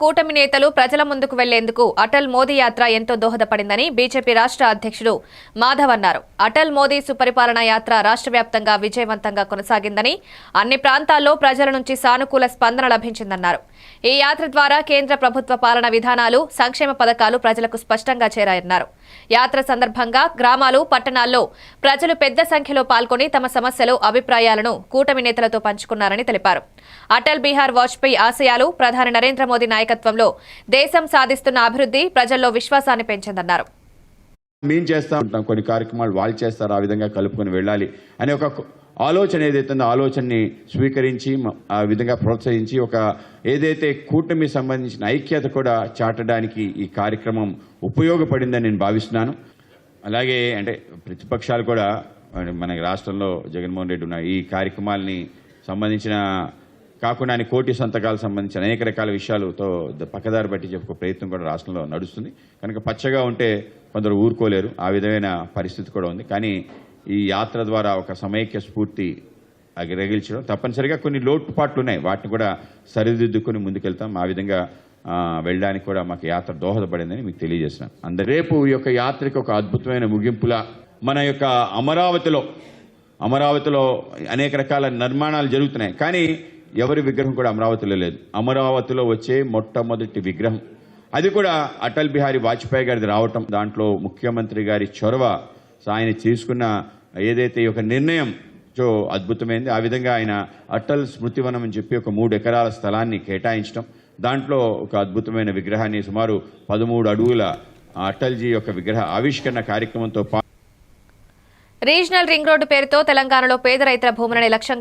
కూటమి నేతలు ప్రజల ముందుకు వెళ్ళేందుకు అటల్ మోదీ యాత్ర ఎంతో దోహదపడిందని బీజేపీ రాష్ట్ర అధ్యక్షుడు మాధవ్ అన్నారు. అటల్ మోదీ సుపరిపాలన యాత్ర రాష్ట్ర వ్యాప్తంగా విజయవంతంగా కొనసాగిందని అన్ని ప్రాంతాల్లో ప్రజల నుంచి సానుకూల స్పందన లభించిందన్నారు. ఈ యాత్ర ద్వారా కేంద్ర ప్రభుత్వ పాలన విధానాలు సంక్షేమ పథకాలు ప్రజలకు స్పష్టంగా చేరాయన్నారు. యాత్ర సందర్భంగా గ్రామాలు పట్టణాల్లో ప్రజలు పెద్ద సంఖ్యలో పాల్గొని తమ సమస్యలు అభిప్రాయాలను కూటమి నేతలతో పంచుకున్నారని తెలిపారు. అటల్ బీహార్ వాజ్పేయి ఆశయాలు ప్రధాని నరేంద్ర మోదీ నాయకత్వంలో దేశం సాధిస్తున్న అభివృద్ధి ప్రజల్లో విశ్వాసాన్ని పెంచిందన్నారు. మేము చేస్తా ఉంటాం కొన్ని కార్యక్రమాలు వాళ్ళు చేస్తారు ఆ విధంగా కలుపుకొని వెళ్ళాలి అనే ఒక ఆలోచన ఏదైతే ఉందో ఆలోచనని స్వీకరించి ఆ విధంగా ప్రోత్సహించి ఒక ఏదైతే కూటమి సంబంధించిన ఐక్యత కూడా చాటడానికి ఈ కార్యక్రమం ఉపయోగపడిందని నేను భావిస్తున్నాను. అలాగే అంటే ప్రతిపక్షాలు కూడా మన రాష్ట్రంలో జగన్మోహన్ రెడ్డి ఉన్న ఈ కార్యక్రమాల్ని సంబంధించిన కాకుండా ఆయన కోటి సంతకాలకు సంబంధించిన అనేక రకాల విషయాలతో పక్కదారి బట్టి చెప్పుకో ప్రయత్నం కూడా రాష్ట్రంలో నడుస్తుంది. కనుక పచ్చగా ఉంటే కొందరు ఊరుకోలేరు. ఆ విధమైన పరిస్థితి కూడా ఉంది. కానీ ఈ యాత్ర ద్వారా ఒక సమైక్య స్ఫూర్తి అగి- రగిల్చడం తప్పనిసరిగా కొన్ని లోటుపాట్లు ఉన్నాయి. వాటిని కూడా సరిదిద్దుకొని ముందుకెళ్తాం. ఆ విధంగా వెళ్ళడానికి కూడా మాకు యాత్ర దోహదపడిందని మీకు తెలియజేసినాం అందరు రేపు ఈ యొక్క యాత్రకి ఒక అద్భుతమైన ముగింపులా మన యొక్క అమరావతిలో అమరావతిలో అనేక రకాల నిర్మాణాలు జరుగుతున్నాయి. కానీ ఎవరి విగ్రహం కూడా అమరావతిలో లేదు. అమరావతిలో వచ్చే మొట్టమొదటి విగ్రహం. అది కూడా అటల్ బిహారీ వాజ్పేయి గారిది రావటం. దాంట్లో ముఖ్యమంత్రి గారి చొరవ ఆయన తీసుకున్న ఏదైతే ఈ యొక్క నిర్ణయం చో అద్భుతమైంది ఆ విధంగా ఆయన అటల్ స్మృతివనం అని చెప్పి ఒక మూడు ఎకరాల స్థలాన్ని కేటాయించడం దాంట్లో ఒక అద్భుతమైన విగ్రహాన్ని సుమారు పదమూడు అడుగుల అటల్జీ యొక్క విగ్రహ ఆవిష్కరణ కార్యక్రమంతో పాటు రీజనల్ రింగ్ రోడ్డు పేరుతో తెలంగాణలో పేద రైతుల భూములని లక్ష్యంగా